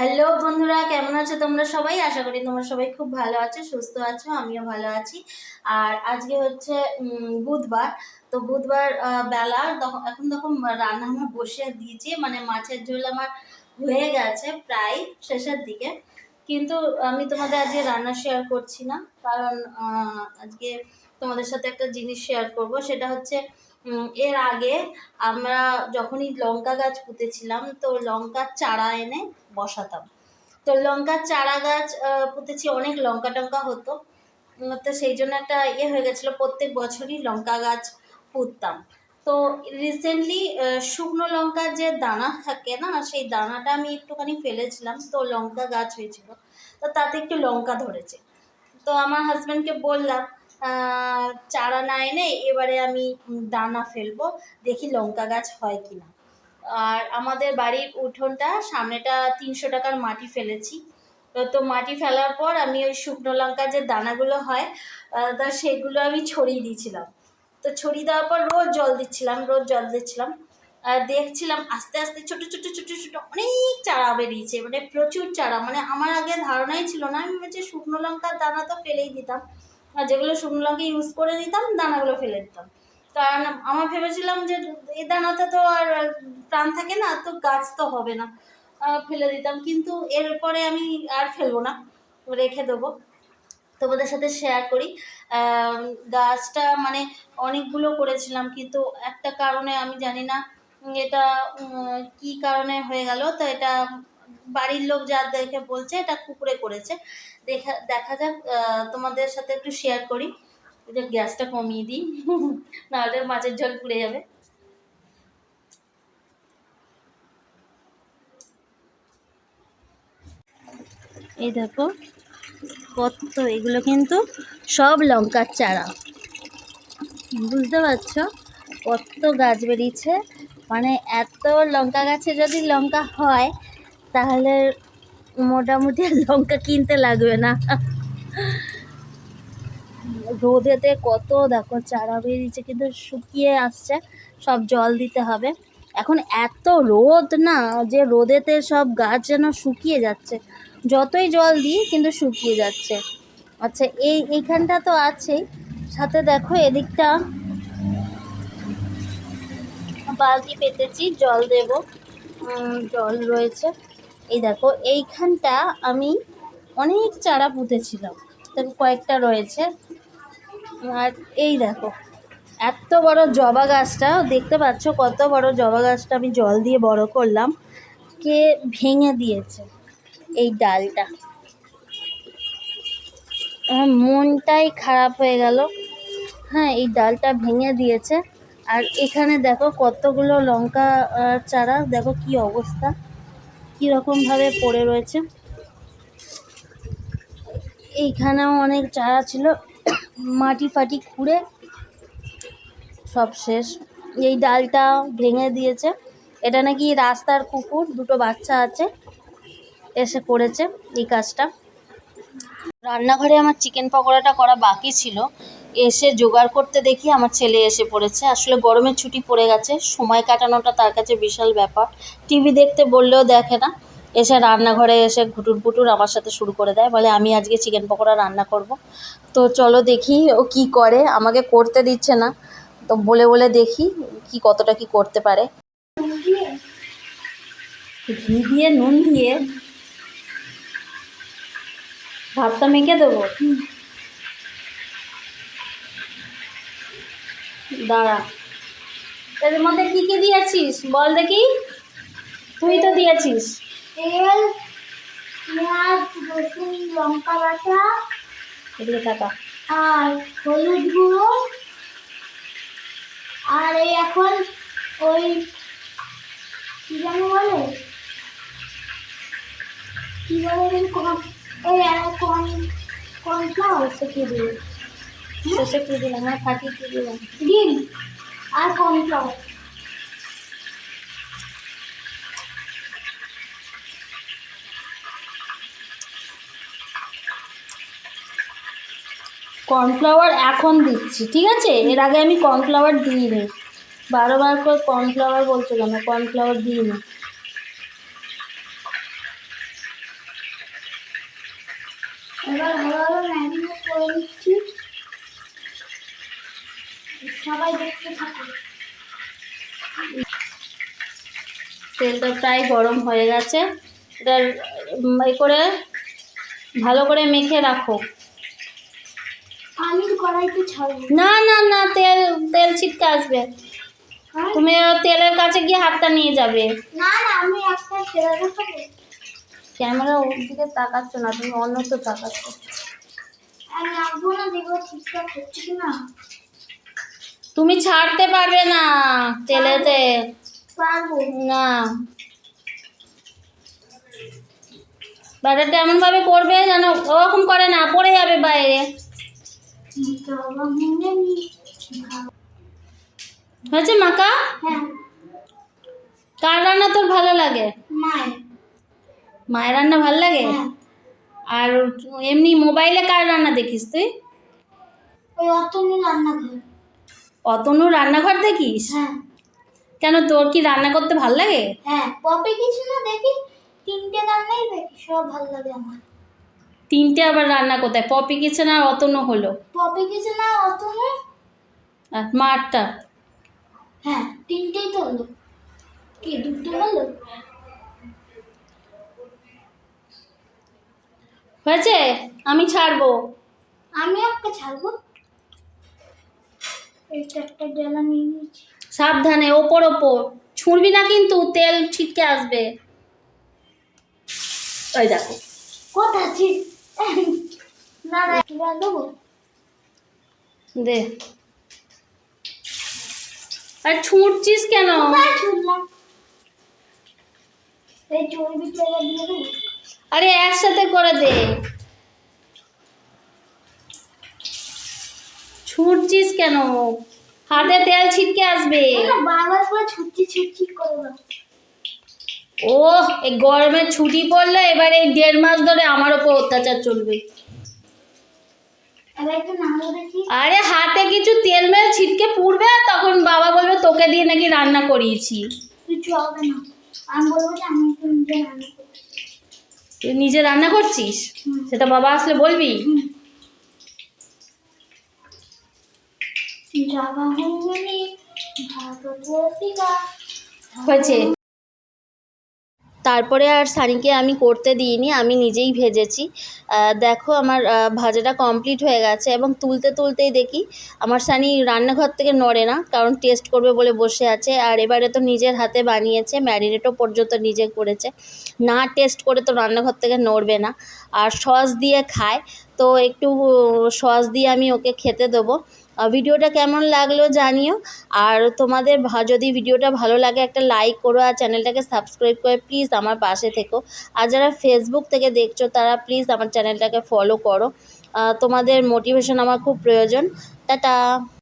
Hello বন্ধুরা, কেমন আছো তোমরা সবাই? আশা করি তোমরা সবাই খুব ভালো আছো, সুস্থ আছো, আমিও ভালো আছি। আর আজকে হচ্ছে বুধবার। তো বুধবার বেলা তখন এখন তখন রান্না আমার বসে দিয়েছি মানে মাছের ঝোল আমার হয়ে গেছে প্রায় শেষের দিকে। কিন্তু আমি তোমাদের আজকে রান্না শেয়ার করছি না, কারণ আজকে তোমাদের সাথে একটা জিনিস শেয়ার করব, সেটা হচ্ছে এর আগে আমরা যখনই লঙ্কা গাছ পুঁতেছিলাম, তো লঙ্কার চারা এনে বসাতাম। তো লঙ্কার চারা গাছ পুঁতেছি, অনেক লঙ্কা টঙ্কা হতো তো সেই জন্য একটা ইয়ে হয়ে গেছিল, প্রত্যেক বছরই লঙ্কা গাছ পুঁততাম। তো রিসেন্টলি শুকনো লঙ্কার যে দানা থাকে না, সেই দানাটা আমি একটুখানি ফেলেছিলাম, তো লঙ্কা গাছ হয়েছিল। তো তাতে একটু লঙ্কা ধরেছে। তো আমার হাজব্যান্ডকে বললাম চারা না এনে এবারে আমি দানা ফেলব, দেখি লঙ্কা গাছ হয় কি না আর আমাদের বাড়ির উঠোনটা, সামনেটা তিনশো টাকার মাটি ফেলেছি। তো মাটি ফেলার পর আমি ওই শুকনো লঙ্কার যে দানাগুলো হয় তা সেগুলো আমি ছড়িয়ে দিয়েছিলাম। তো ছড়িয়ে দেওয়ার পর রোজ জল দিচ্ছিলাম, রোজ জল দিচ্ছিলাম। আর দেখছিলাম আস্তে আস্তে ছোট ছোট ছোট ছোট অনেক চারা বেরিয়েছে মানে প্রচুর চারা। মানে আমার আগে ধারণাই ছিল না, আমি ভেবেছি শুকনো লঙ্কার দানা তো ফেলেই দিতাম। আর যেগুলো শুকনো লঙ্কা ইউজ করে দিতাম দানাগুলো ফেলে দিতাম। কারণ আমার ভেবেছিলাম যে এই দানাতে তো আর প্রাণ থাকে না, তো গাছ তো হবে না। ফেলে দিতাম। কিন্তু এরপরে আমি আর ফেলব না, রেখে দেবো। তোমাদের সাথে শেয়ার করি। গাছটা মানে অনেকগুলো করেছিলাম, কিন্তু একটা কারণে আমি জানি না এটা কি কারণে হয়ে গেল। তো এটা বাড়ির লোক যা দেখে বলছে, এটা কুকুরে করেছে। দেখা দেখা যাক তোমাদের সাথে একটু শেয়ার করি। যে গ্যাসটা কমিয়ে দিই। নাহলে মাছের ঝোল পুড়ে যাবে। এই দেখো, কত এগুলো কিন্তু সব লঙ্কার চারা। বুঝতে পারছ? কত গাছ বেরিয়েছে। মানে এত লঙ্কা গাছে যদি লঙ্কা হয় তাহলে মোটামুটি লঙ্কা কিনতে লাগবে না। রোদেতে কত দেখো, চারা বেরিয়েছে কিন্তু শুকিয়ে আসছে, সব জল দিতে হবে। এখন এত রোদ না, যে রোদেতে সব গাছ যেন শুকিয়ে যাচ্ছে। যতই জল দিই কিন্তু শুকিয়ে যাচ্ছে। আচ্ছা এই, এইখানটা তো আছেই। সাথে দেখো এদিকটা বালতি পেতেছি, জল দেব। জল রয়েছে। এই দেখো, এইখানটা আমি অনেক চারা পুঁতেছিলাম। দেখো কয়েকটা রয়েছে। আর এই দেখো, এত বড় জবা গাছটা, দেখতে পাচ্ছ কত বড় জবা গাছটা আমি জল দিয়ে বড় করলাম, কে ভেঙে দিয়েছে এই ডালটা। আমার মনটাই খারাপ হয়ে গেল। হ্যাঁ এই ডালটা ভেঙে দিয়েছে। আর এখানে দেখো কতগুলো লঙ্কা চারা, দেখো কি অবস্থা। কী রকমভাবে পড়ে রয়েছে? এইখানেও অনেক চারা ছিল। মাটি ফাটি খুঁড়ে সব শেষ। এই ডালটা ভেঙে দিয়েছে। এটা নাকি রাস্তার কুকুর, দুটো বাচ্চা আছে, এসে করেছে এই কাজটা। রান্নাঘরে আমার চিকেন পকোড়াটা করা বাকি ছিল। এসে জোগাড় করতে দেখি আমার ছেলে এসে পড়েছে। আসলে গরমের ছুটি পড়ে গেছে, সময় কাটানোটা তার কাছে বিশাল ব্যাপার। টিভি দেখতে বললেও দেখে না। এসে রান্নাঘরে এসে ঘুটুর পুটুর আমার সাথে শুরু করে দেয়, বলে আমি আজকে চিকেন পকোড়া রান্না করব। তো চলো দেখি ও কি করে, আমাকে করতে দিচ্ছে না। তো বলে বলে দেখি কি কতটা কি করতে পারে। ঘি দিয়ে নুন দিয়ে ভাতটা মেখে দেবো? দাঁড়া। এর মধ্যে কি কি দিয়েছিস? বল দেখি। তুই তো দিয়েছিস। তেল পেঁয়াজ রসুন লঙ্কা বাটা এদিকে টাকা আর হলুদ গুঁড়ো আর এই এখন ওই কি যেন বলে? কি বলে কর্ন- ওই কর্ন কর্নফ্লাওয়ার সে কি দিবি শেষে কি দিলাম আমার ফাটি কি দিলাম ডিম আর কর্নফ্লাওয়ার কর্নফ্লাওয়ার এখন দিচ্ছি ঠিক আছে? এর আগে আমি কর্নফ্লাওয়ার দিইনি। বারবার করে কর্নফ্লাওয়ার বলছো কেন কর্নফ্লাওয়ার দিইনি। এবার ভালো ভালো করে নিচ্ছি। সবাই দেখতে থাকো তেলটা প্রায় গরম হয়ে গেছে। এটা এই করে ভালো করে মেখে রাখো। আমি কড়াইতে ছাড়বো না না না তেল তেল ছিটকে আসবে? তুমি তেলের কাছে গিয়ে হাতটা নিয়ে যাবে। না না আমি ছেড়ে ক্যামেরা ওর দিকে তাকাচ্ছ না তুমি অন্যত্র তাকাচ্ছ। আমি রাখব না দেখব ঠিকঠাক হচ্ছে কি না তুমি ছাড়তে পারবে না তেলেতে। না। ব্যাটারটা এমনভাবে করবে যেন ওরকম করে না পড়ে যাবে বাইরে। হয়েছে মাকা? কার রান্না তোর ভালো লাগে? মায়ের রান্না ভালো লাগে? হ্যাঁ। আর এমনি মোবাইলে কার রান্না দেখিস তুই? ওই অতনু রান্নাঘর দেখিস? হ্যাঁ। কেন তোর কি রান্না করতে ভালো লাগে? হ্যাঁ পপে কিছু না দেখি তিনটে রান্নাই দেখি সব ভালো লাগে আমার। তিনটে আবার রান্না কোথায়? পপি কিচেন আর অতনু হলো? পপি কিছু না অতনু? আর মারটা। হ্যাঁ তিনটেই তো হলো। কি দুটো হলো? হয়েছে? আমি ছাড়বো। আমি একটা ছাড়বো এইটা একটা ডেলা নিয়ে নিয়েছি সাবধানে ওপর ওপর। ছুঁড়বি না কিন্তু তেল ছিটকে আসবে। ওই দেখো। কোথা দে। আর ছুঁড়ছিস কেন? আরে একসাথে করে দে। ছুঁড়ছিস কেন? হাতে তেল ছিটকে আসবে। বারবার করে ছুটছি ছুটছি করে ও এই গরমের ছুটি পড়লে এবার এই দেড় মাস ধরে আমার ওপর অত্যাচার চলবে। আরে হাতে কিছু তেল মেল ছিটকে পুড়বে তখন বাবা বলবে তোকে দিয়ে নাকি রান্না করিয়েছি। তুই নিজে রান্না করছিস? সেটা বাবা আসলে বলবি? হয়েছে। তারপরে আর সানিকে আমি করতে দিইনি, আমি নিজেই ভেজেছি। দেখো আমার ভাজাটা কমপ্লিট হয়ে গেছে এবং তুলতে তুলতেই দেখি আমার সানি রান্নাঘর থেকে নড়ে না, কারণ টেস্ট করবে বলে বসে আছে। আর এবারে তো নিজের হাতে বানিয়েছে ম্যারিনেটও পর্যন্ত নিজে করেছে। না টেস্ট করে তো রান্নাঘর থেকে নড়বে না। আর সস দিয়ে খায়, তো একটু সস দিয়ে আমি ওকে খেতে দেবো। ভিডিওটা কেমন লাগল জানিও। আর তোমাদের যদি ভিডিওটা ভালো লাগে একটা লাইক করো আর চ্যানেলটাকে সাবস্ক্রাইব করে প্লিজ আমার পাশে থেকো। আর যারা ফেসবুক থেকে দেখছ তারা প্লিজ আমার চ্যানেলটাকে ফলো করো। তোমাদের মোটিভেশন আমার খুব প্রয়োজন। টাটা।